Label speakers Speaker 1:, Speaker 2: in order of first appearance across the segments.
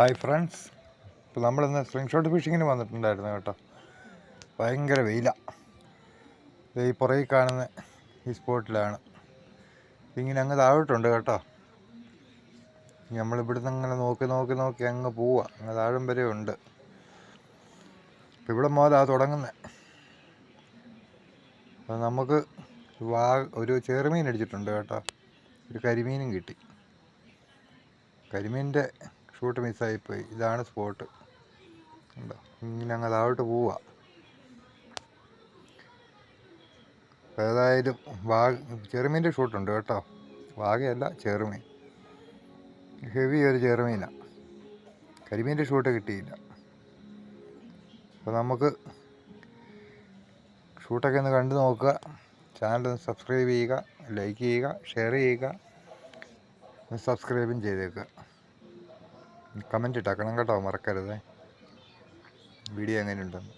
Speaker 1: Hi friends ഇപ്പോൾ നമ്മളിന്ന് spring shot ഫിഷിങ്ങിന് വന്നിട്ടുണ്ടായിരുന്നു കേട്ടോ. ഭയങ്കര വെയിലാണ് ഈ പുറകിൽ കാണുന്ന ഈ സ്പോട്ടിലാണ് ഇങ്ങനെ അങ്ങ് താഴോട്ടുണ്ട് കേട്ടോ. നമ്മളിവിടുന്ന് അങ്ങനെ നോക്കി നോക്കി നോക്കി അങ്ങ് പോവുക അങ്ങ് താഴം വരെ ഉണ്ട്. ഇവിടെ മുതലാണ് തുടങ്ങുന്നത് നമുക്ക് വാ ഒരു ചെറുമീൻ അടിച്ചിട്ടുണ്ട് കേട്ടോ. ഒരു കരിമീനും കിട്ടി. കരിമീന്റെ ഷൂട്ട് മിസ്സായിപ്പോയി. ഇതാണ് സ്പോട്ട്. ഉണ്ടോ ഇങ്ങനെ അങ്ങ് താഴോട്ട് പോവുക ഏതായാലും വാഗ് ചെറുമീന്റെ ഷൂട്ടുണ്ട് കേട്ടോ. വാഗയല്ല ചെറുമീൻ. ഹെവി ഒരു ചെറുമീനാണ് കരിമീന്റെ ഷൂട്ട് കിട്ടിയില്ല. അപ്പോൾ നമുക്ക് ഷൂട്ടൊക്കെ ഒന്ന് കണ്ടു നോക്കുക. ചാനൽ ഒന്ന് സബ്സ്ക്രൈബ് ചെയ്യുക ലൈക്ക് ചെയ്യുക ഷെയർ ചെയ്യുക സബ്സ്ക്രൈബും ചെയ്തേക്കുക. കമന്റ് ഇട്ടാക്കണം കേട്ടോ മറക്കരുത്. വീഡിയോ എങ്ങനെയുണ്ടെന്ന്.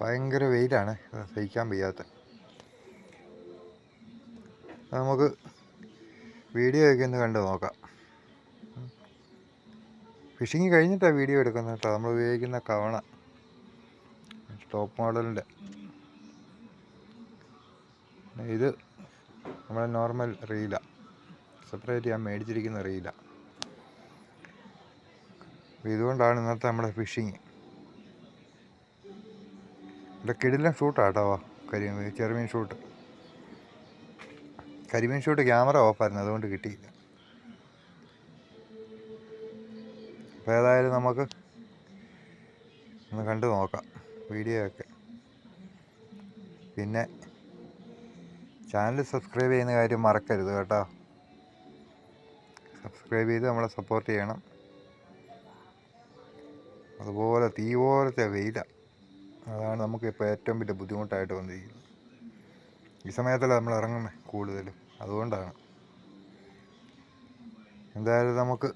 Speaker 1: ഭയങ്കര വെയിലാണ് സഹിക്കാൻ വയ്യാത്ത. നമുക്ക് വീഡിയോ ഒക്കെ ഒന്ന് കണ്ടു നോക്കാം. ഫിഷിങ് കഴിഞ്ഞിട്ടാണ് വീഡിയോ എടുക്കുന്നത് കേട്ടോ. നമ്മൾ ഉപയോഗിക്കുന്ന കവണ. സ്റ്റോപ്പ് മോഡലിന്റെ ഇത് നമ്മുടെ നോർമൽ റീലാണ് സെപ്പറേറ്റ് ഞാൻ മേടിച്ചിരിക്കുന്ന റീലാണ് ഇതുകൊണ്ടാണ് ഇന്നത്തെ നമ്മുടെ ഫിഷിങ് ഇവിടെ കിടിലം കേട്ടോ കരിമീൻ ചെറുമീൻ ഷൂട്ട് കരിമീൻ ഷൂട്ട് ക്യാമറ ഓഫായിരുന്നു അതുകൊണ്ട് കിട്ടിയില്ല. അപ്പോൾ ഏതായാലും നമുക്ക് ഒന്ന് കണ്ടു നോക്കാം വീഡിയോ ഒക്കെ. പിന്നെ ചാനൽ സബ്സ്ക്രൈബ് ചെയ്യുന്ന കാര്യം മറക്കരുത് കേട്ടോ. സബ്സ്ക്രൈബ് ചെയ്ത് നമ്മളെ സപ്പോർട്ട് ചെയ്യണം. അതുപോലെ തീ പോലത്തെ വെയില. അതാണ് നമുക്ക് ഇപ്പോൾ ഏറ്റവും വലിയ ബുദ്ധിമുട്ടായിട്ട് വന്നിരിക്കുന്നത്. ഈ സമയത്തല്ല നമ്മൾ ഇറങ്ങുന്നത് കൂടുതലും. അതുകൊണ്ടാണ്. എന്തായാലും നമുക്ക്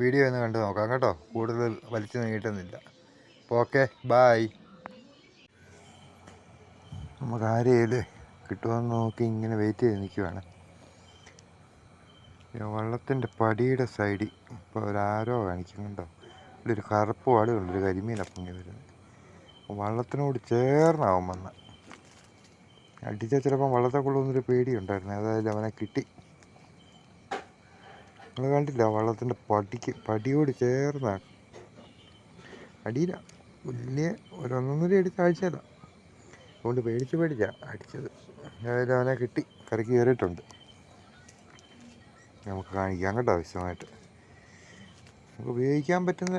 Speaker 1: വീഡിയോ ഒന്ന് കണ്ടു നോക്കാം കേട്ടോ. കൂടുതൽ വലിച്ചു നീട്ടുന്നില്ല. അപ്പോൾ ഓക്കെ ബായ് നമുക്ക് ആരെയും കിട്ടുമെന്ന് നോക്കി ഇങ്ങനെ വെയിറ്റ് ചെയ്ത് നിൽക്കുവാണ്. വള്ളത്തിന്റെ പടിയുടെ സൈഡിൽ ഇപ്പോൾ ഒരാരോ കാണിക്കുന്നുണ്ടോ? ഒരു കറുപ്പ് പാടുണ്ട് ഒരു കരിമീൻ പൊങ്ങി വരുന്നത്. വള്ളത്തിനോട് ചേർന്നാവും വന്ന് അടിച്ചാൽ ചിലപ്പം വള്ളത്തെ കൊള്ളുന്നൊരു പേടിയുണ്ടായിരുന്നു. ഏതായാലും അവനെ കിട്ടി. നിങ്ങൾ കണ്ടില്ല വള്ളത്തിന്റെ പടിക്ക് പടിയോട് ചേർന്നാണ് അടിയില്ല വലിയ ഒരു ഒന്നൊന്നര അടി താഴ്ചയല്ല അതുകൊണ്ട് പേടിച്ച് പേടിച്ചാ അടിച്ചത്. ഏതായാലും അവനെ കിട്ടി. കറക്കി കയറിയിട്ടുണ്ട്. നമുക്ക് കാണിക്കാം കേട്ടോ വിശദമായിട്ട്. നമുക്ക് ഉപയോഗിക്കാൻ പറ്റുന്ന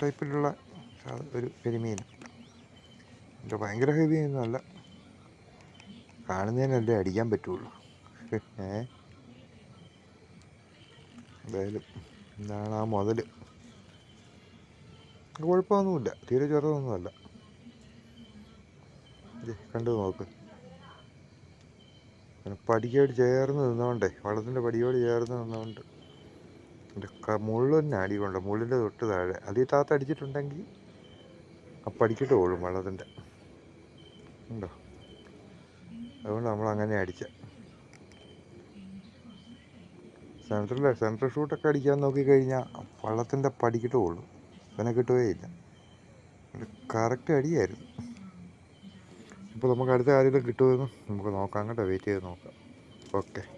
Speaker 1: ടൈപ്പിലുള്ള ഒരു കരിമീൻ എന്റെ ഭയങ്കര ഹെവി ഒന്നുമല്ല കാണുന്നതിനല്ലേ അടിക്കാൻ പറ്റുള്ളൂ. ഏ? എന്തായാലും എന്താണ് ആ മുതൽ കുഴപ്പമൊന്നുമില്ല. തീരെ ചെറുതൊന്നുമല്ല. കണ്ടു നോക്ക്. പടിയോട് ചേർന്ന് നിന്നോണ്ടേ വള്ളത്തിന്റെ പടിയോട് ചേർന്ന് നിന്നോണ്ട്. മുള്ളന്നെ അടികൊണ്ട്? മുള്ളിന്റെ തൊട്ട് താഴെ. അതിൽ താത്ത അടിച്ചിട്ടുണ്ടെങ്കിൽ അപ്പം അടിക്കിട്ട് ഓടും വെള്ളത്തിന്റെ. ഉണ്ടോ? അതുകൊണ്ട് നമ്മൾ അങ്ങനെ അടിച്ച. സെൻട്രൽ സെൻട്രൽ ഷൂട്ടൊക്കെ അടിക്കാൻ നോക്കിക്കഴിഞ്ഞാൽ വള്ളത്തിന്റെ പടിക്കിട്ട് ഓടും. കിട്ടുകയേ ഇല്ല. കറക്റ്റ് അടിയായിരുന്നു. ഇപ്പോൾ നമുക്ക് അടുത്ത ആരെങ്കിലും കിട്ടുമെന്ന് നമുക്ക് നോക്കാം. കേട്ടോ വെയിറ്റ് ചെയ്ത് നോക്കാം. ഓക്കെ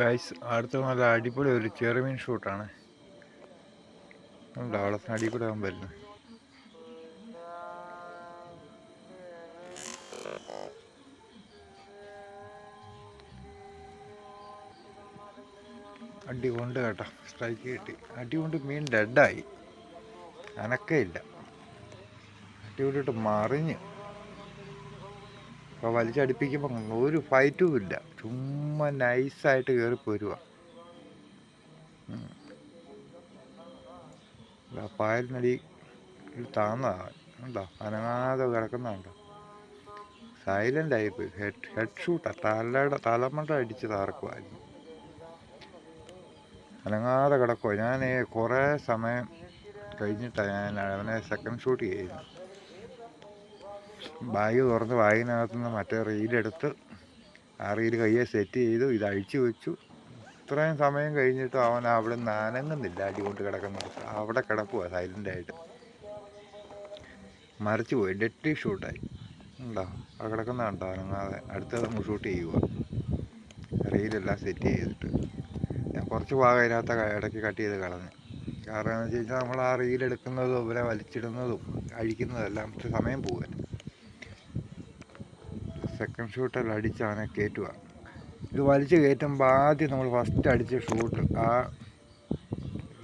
Speaker 1: ഗൈസ് അടുത്ത നല്ല അടിപൊളി ഒരു ചെറുമീൻ ഷൂട്ടാണ്. ഉണ്ടോ അടിപൊളി അടി കൂടെ ആകാൻ പറ്റുന്നു. അടി കൊണ്ട് കേട്ടോ സ്ട്രൈക്ക് കിട്ടി. അടി കൊണ്ട് മീൻ ഡെഡായി അനക്കയില്ല അടി കൊണ്ടിട്ട് മറിഞ്ഞ്. അപ്പോൾ വലിച്ചടിപ്പിക്കുമ്പോൾ ഒരു ഫൈറ്റും ഇല്ല. ചുമ്മാ നൈസായിട്ട് കയറി പോരുക പായലിനടി താന്നതാണ് ഉണ്ടോ അനങ്ങാതെ കിടക്കുന്നുണ്ടോ സൈലന്റ് ആയിപ്പോയി ഹെഡ് ഹെഡ് ഷൂട്ടാ തലയുടെ തലമണ്ട അടിച്ച് താർക്കുമായിരുന്നു അനങ്ങാതെ കിടക്കുക ഞാൻ കുറേ സമയം കഴിഞ്ഞിട്ടാണ് ഞാൻ അവനെ സെക്കൻഡ് ഷൂട്ട് ചെയ്യുന്നത് ബാഗ് തുറന്ന് ബാഗിനകത്ത് നിന്ന് മറ്റേ റീലെടുത്ത് ആ റീൽ കയ്യെ സെറ്റ് ചെയ്തു. ഇത് അഴിച്ചു വെച്ചു. ഇത്രയും സമയം കഴിഞ്ഞിട്ട് അവൻ അവിടെ നിന്ന് അടികൊണ്ട് അടി കൊണ്ട് കിടക്കുന്നത് അവിടെ കിടക്കുക സൈലന്റായിട്ട് മറിച്ച് പോയി. ഡെറ്റി ഷൂട്ടായി ഉണ്ടോ? അവിടെ കിടക്കുന്ന കണ്ടോ? അനങ്ങാതെ. അടുത്തത് നമ്മൾ ഷൂട്ട് ചെയ്യുക റീലെല്ലാം സെറ്റ് ചെയ്തിട്ട്. ഞാൻ കുറച്ച് ഭാഗം അതിനകത്ത് ഇടയ്ക്ക് കട്ട് ചെയ്ത് കളഞ്ഞു. കാരണം എന്ന് വെച്ച് കഴിഞ്ഞാൽ നമ്മൾ ആ റീലെടുക്കുന്നതും ഇവരെ വലിച്ചിടുന്നതും അഴിക്കുന്നതും എല്ലാം സമയം പോകാൻ സെക്കൻഡ് ഷൂട്ടെല്ലാം അടിച്ച് അവനെ കയറ്റുക ഇത് വലിച്ച് കയറ്റുമ്പോൾ ആദ്യം നമ്മൾ ഫസ്റ്റ് അടിച്ച ഷൂട്ട് ആ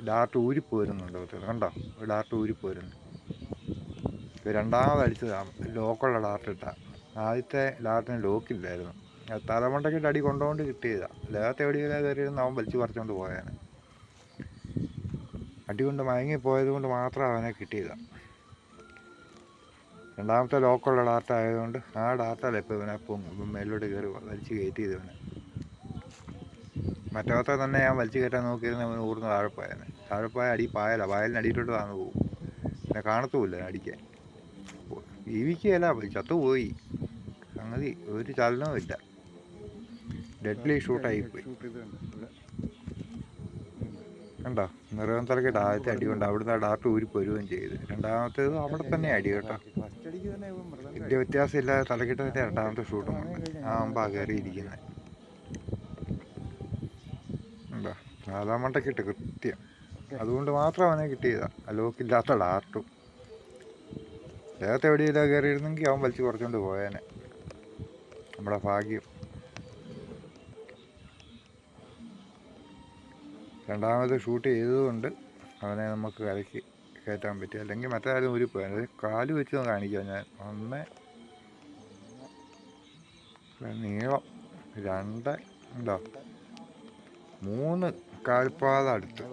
Speaker 1: ഡാർട്ട് ഊരിപ്പോരുന്നുണ്ട്. കണ്ടോ? ഡാർട്ട് ഊരിപ്പോരുന്നു രണ്ടാമത് അടിച്ചതാണ് ലോക്കുള്ള ഡാർട്ട് ഇട്ട. ആദ്യത്തെ ഡാർട്ടിന് ലോക്കില്ലായിരുന്നു അത് തലമുണ്ടയ്ക്കിട്ട് അടി കൊണ്ടുകൊണ്ട് കിട്ടിയതാണ് ലേകത്ത് എവിടെയെല്ലാം കയറിയിരുന്ന് അവൻ വലിച്ചു പറിച്ചുകൊണ്ട് പോയാണ് അടി കൊണ്ട് മയങ്ങി പോയത് കൊണ്ട് മാത്രം അവനെ കിട്ടിയതാണ് രണ്ടാമത്തെ ലോക്കുള്ള ഡാറ്റ ആയതുകൊണ്ട് ആ ഡാറ്റയിൽ ഇപ്പോൾ ഇവനെ പൊങ്ങും മേലോട്ട് കയറി വലിച്ച് കയറ്റി ഇവനെ മറ്റവത്തെ തന്നെ ഞാൻ വലിച്ചു കയറ്റാൻ നോക്കിയിരുന്ന അവൻ ഊർന്ന് താഴെപ്പായനെ താഴെപ്പായ അടി പായല. പായലിന് അടിയിലോട്ട് താന്ന് പോകും പിന്നെ കാണത്തുമില്ല അടിക്കാൻ. ജീവിക്കുകയല്ല ചത്തുപോയി. സംഗതി ഒരു ചലനവും ഇല്ല. ഡെഡ്ലി ഷൂട്ടായിപ്പോയി കണ്ടോ? നിറകം തലക്കിട്ട് ആദ്യത്തെ അടി കൊണ്ട് അവിടുന്ന് ആ ഡാർട്ട് ഊരി പോരുകയും ചെയ്ത്. രണ്ടാമത്തേത് അവിടെ തന്നെ അടി കേട്ടോ. വലിയ വ്യത്യാസം ഇല്ലാതെ തന്നെ രണ്ടാമത്തെ ഷൂട്ടും കൊണ്ട് ആ അമ്പാ കയറിയിരിക്കുന്നത് എന്താ നാലാം മണ്ടക്കിട്ട് കൃത്യം. അതുകൊണ്ട് മാത്രം അവനെ കിട്ടിയതാ. അലോക്കില്ലാത്ത ഡാർട്ടും. ദേഹത്തെ എവിടെയില്ല കയറിയിരുന്നെങ്കിൽ അവൻ വലിച്ച് കുറച്ചുകൊണ്ട് പോയേനെ. നമ്മുടെ ഭാഗ്യം. രണ്ടാമത് ഷൂട്ട് ചെയ്തതുകൊണ്ട് അവനെ നമുക്ക് കരയ്ക്ക് കയറ്റാൻ പറ്റി. അല്ലെങ്കിൽ മറ്റാരും ഊരി പോയത് കാൽ വെച്ച് കാണിക്കാം ഞാൻ. ഒന്ന്. നീളം. രണ്ട്. ഉണ്ടോ? മൂന്ന് കാൽപ്പാത അടുത്ത്.